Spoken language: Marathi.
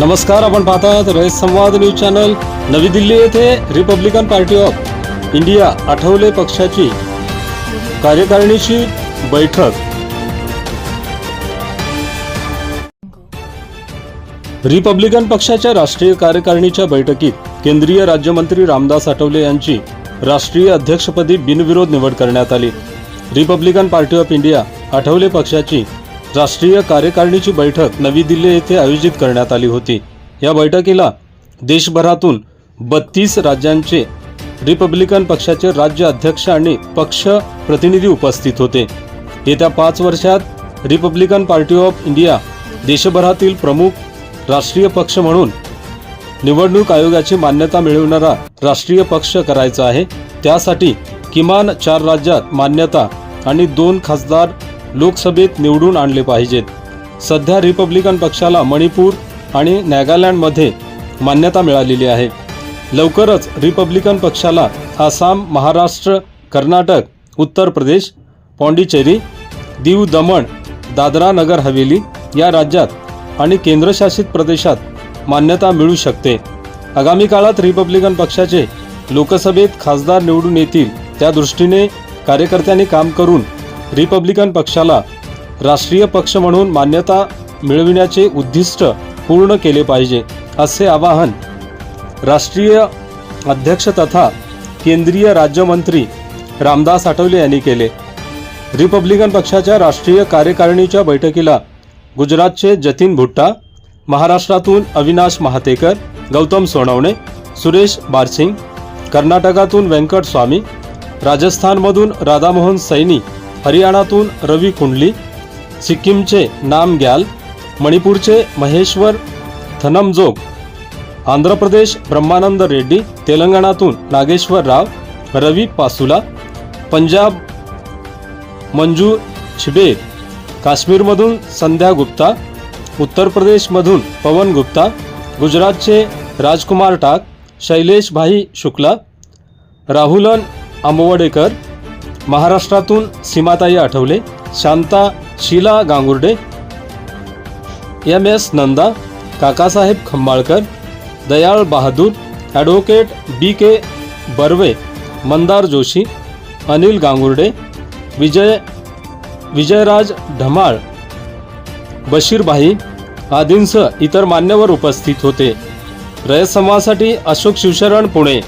नमस्कार आपण पाहतात रयत संवाद न्यूज चॅनल. नवी दिल्ली येथे Republican Party of India Athawale पक्षाची कार्यकारिणीची बैठक. रिपब्लिकन पक्षाच्या राष्ट्रीय कार्यकारिणीच्या बैठकीत केंद्रीय राज्यमंत्री रामदास आठवले यांची राष्ट्रीय अध्यक्षपदी बिनविरोध निवड करण्यात आली. Republican Party of India Athawale पक्षाची राष्ट्रीय कार्यकारिणीची बैठक नवी दिल्ली येथे आयोजित करण्यात आली होती. या बैठकीला देशभरातून बत्तीस राज्यांचे रिपब्लिकन पक्षाचे राज्य अध्यक्ष आणि पक्ष प्रतिनिधी उपस्थित होते. येत्या पाच वर्षात रिपब्लिकन पार्टी ऑफ इंडिया देशभरातील प्रमुख राष्ट्रीय पक्ष म्हणून निवडणूक आयोगाची मान्यता मिळवणारा राष्ट्रीय पक्ष करायचा आहे. त्यासाठी किमान चार राज्यात मान्यता आणि दोन खासदार लोकसभेत निवडून आणले पाहिजेत. सध्या रिपब्लिकन पक्षाला मणिपूर आणि नागालँडमध्ये मान्यता मिळालेली आहे. लवकरच रिपब्लिकन पक्षाला आसाम महाराष्ट्र कर्नाटक उत्तर प्रदेश पॉंडिचेरी दीव दमण दादरा नगर हवेली या राज्यात आणि केंद्रशासित प्रदेशात मान्यता मिळू शकते. आगामी काळात रिपब्लिकन पक्षाचे लोकसभेत खासदार निवडून येतील त्या दृष्टीने कार्यकर्त्यांनी काम करून रिपब्लिकन पक्षाला राष्ट्रीय पक्ष म्हणून मान्यता मिळविण्याचे उद्दिष्ट पूर्ण केले पाहिजे असे आवाहन राष्ट्रीय अध्यक्ष तथा केंद्रीय राज्यमंत्री रामदास आठवले यांनी केले. रिपब्लिकन पक्षाच्या राष्ट्रीय कार्यकारिणीच्या बैठकीला गुजरातचे जतीन भुट्टा महाराष्ट्रातून अविनाश महातेकर गौतम सोनवणे सुरेश बारसिंग कर्नाटकातून व्यंकट स्वामी राजस्थानमधून राधामोहन सैनी हरियाणातून रवी कुंडली सिक्कीमचे नाम ग्याल मणिपूरचे महेश्वर थनमजोग आंध्र प्रदेश ब्रह्मानंद रेड्डी तेलंगणातून नागेश्वर राव रवी पासुला पंजाब मंजू छिबेर काश्मीरमधून संध्या गुप्ता उत्तर प्रदेशमधून पवन गुप्ता गुजरातचे राजकुमार टाक शैलेश भाई शुक्ला राहुलन आंबवडेकर महाराष्ट्रातून Seematai Athawale Shanta Sheela Gangurde M S Nanda Kakasaheb Khambalkar Dayal Bahadur advocate B K Barve Mandar Joshi Anil Gangurde Vijay Vijayraj Dhamal Bashirbai आदींसह इतर मान्यवर उपस्थित होते. रयत समाजासाठी अशोक शिवशरण पुणे.